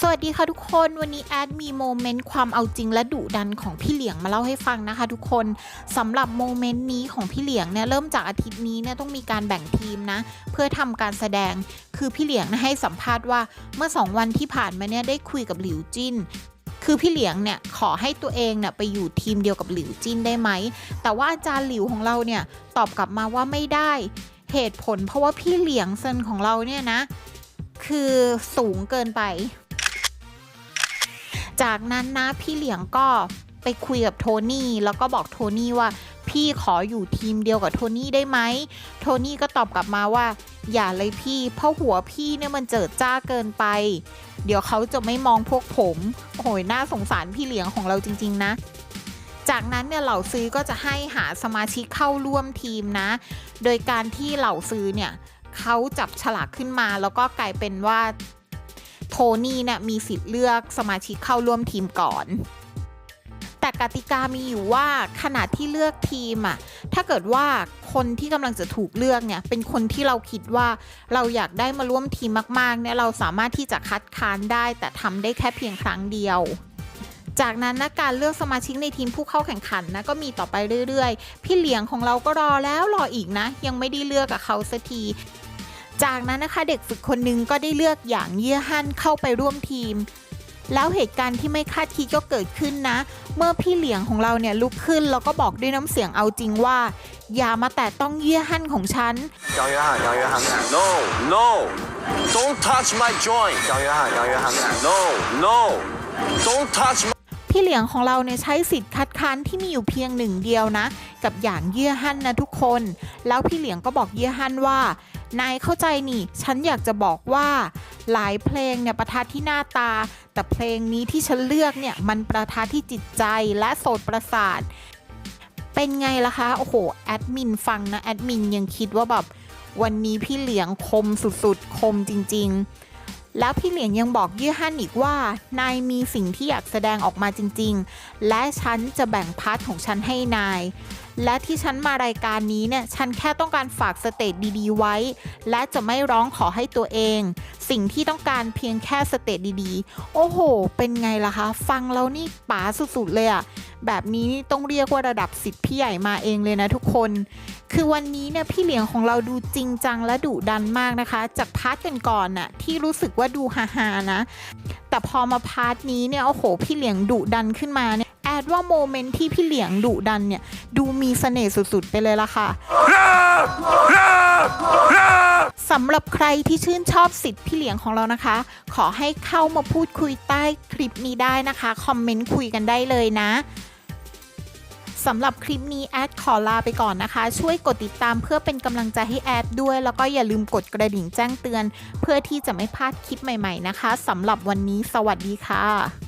สวัสดีค่ะทุกคนวันนี้แอดมีโมเมนต์ความเอาจริงและดุดันของพี่เหลียงมาเล่าให้ฟังนะคะ ทุกคนสำหรับโมเมนต์นี้ของพี่เหลียงเนี่ยเริ่มจากอาทิตย์นี้เนี่ยต้องมีการแบ่งทีมนะ เพื่อทำการแสดงคือพี่เหลียงนะให้สัมภาษณ์ว่าเมื่อสองวันที่ผ่านมาเนี่ยได้คุยกับหลิวจินคือพี่เหลียงเนี่ยขอให้ตัวเองเนี่ยไปอยู่ทีมเดียวกับหลิวจินได้ไหมแต่ว่าอาจารย์หลิวของเราเนี่ยตอบกลับมาว่าไม่ได้เหตุผล เพราะว่าพี่เหลียงเซนของเราเนี่ยนะ คือสูงเกินไป จากนั้นนะพี่เหลียงก็ไปคุยกับโทนี่แล้วก็บอกโทนี่ว่าพี่ขออยู่ทีมเดียวกับโทนี่ได้ไหมโทนี่ก็ตอบกลับมาว่า อย่าเลยพี่ เพราะหัวพี่เนี่ยมันเจิดจ้าเกินไป เดี๋ยวเขาจะไม่มองพวกผมโอ้โหน่าสงสารพี่เหลียงของเราจริง ๆ นะ จากนั้นเนี่ยเหล่าซื้อก็จะให้หาสมาชิกเข้าร่วมทีมนะ โดยการที่เหล่าซื้อเนี่ยเขาจับฉลากขึ้นมาแล้วก็กลายเป็นว่า โทนี่เนี่ยมีสิทธิ์เลือกสมาชิกเข้าร่วมทีมก่อน แต่กติกามีอยู่ว่าขณะที่เลือกทีมอะถ้าเกิดว่าคนที่กำลังจะถูกเลือกเนี่ยเป็นคนที่เราคิดว่าเราอยากได้มาร่วมทีมมากๆเนี่ยเราสามารถที่จะคัดค้านได้ แต่ทำได้แค่เพียงครั้งเดียวจากนั้นนะการเลือกสมาชิกในทีมผู้เข้าแข่งขันนะก็มีต่อไปเรื่อยๆ พี่เหลียงของเราก็รอแล้วรออีกนะ ยังไม่ได้เลือกกับเขาสักที จากนั้นนะคะเด็กฝึกคนนึงก็ได้เลือกอย่างเยี่ยหั่นเข้าไปร่วมทีม แล้วเหตุการณ์ที่ไม่คาดคิดก็เกิดขึ้นนะ เมื่อพี่เหลียงของเราเนี่ยลุกขึ้นแล้วก็บอกด้วยน้ำเสียงเอาจริงว่า อย่ามาแตะต้องเยี่ยหั่นของฉันเจ้าเยี่ยหั่นเจ้าเยี่ยหั่น no no don't touch my joint เจ้าเยี่ยฮั่นเจ้าเยี่ยหั่น no no don't touch พี่เหลียงของเราเนี่ยใช้สิทธิ์คัดค้านที่มีอยู่เพียงหนึ่งเดียวนะ กับอย่างเยี่ยหั่นนะทุกคน แล้วพี่เหลียงก็บอกเยี่ยหั่นว่า นายเข้าใจนี่ ฉันอยากจะบอกว่าหลายเพลงเนี่ยประทัดที่หน้าตา แต่เพลงนี้ที่ฉันเลือกเนี่ยมันประทัดที่จิตใจและโสดประสาท เป็นไงล่ะคะ โอ้โห แอดมินฟังนะ แอดมินยังคิดว่าแบบวันนี้พี่เหลียงคมสุดๆ คมจริง ๆ แล้วพี่เหลียงยังบอกเยี่ยฮั่นอีกว่า นายมีสิ่งที่อยากแสดงออกมาจริง ๆ และฉันจะแบ่งพาร์ทของฉันให้นาย และที่ฉันมารายการนี้เนี่ย ฉันแค่ต้องการฝากสเตจดีๆ ไว้ และจะไม่ร้องขอให้ตัวเอง สิ่งที่ต้องการเพียงแค่สเตจดีๆ โอ้โห เป็นไงล่ะคะ ฟังแล้วนี่ป๋าสุดๆเลยอะแบบนี้ต้องเรียกว่าระดับสิทธิ์พี่ใหญ่มาเองเลยนะทุกคน คือวันนี้เนี่ยพี่เหลียงของเราดูจริงจังและดุดันมากนะคะ จากพาร์ทกันก่อนๆน่ะที่รู้สึกว่าดูฮาๆนะ แต่พอมาพาร์ทนี้เนี่ยโอ้โห พี่เหลียงดุดันขึ้นมาเนี่ยแอดว่าโมเมนต์ที่พี่เหลียงดุดันเนี่ยดูมีเสน่ห์สุดๆ ไปเลยละค่ะสำหรับใครที่ชื่นชอบสิทธิ์พี่เหลียงของเรานะคะ ขอให้เข้ามาพูดคุยใต้คลิปนี้ได้นะคะ คอมเมนต์คุยกันได้เลยนะ สำหรับคลิปนี้แอดขอลาไปก่อนนะคะ ช่วยกดติดตามเพื่อเป็นกำลังใจให้แอดด้วย แล้วก็อย่าลืมกดกระดิ่งแจ้งเตือน เพื่อที่จะไม่พลาดคลิปใหม่ๆนะคะสำหรับวันนี้สวัสดีค่ะ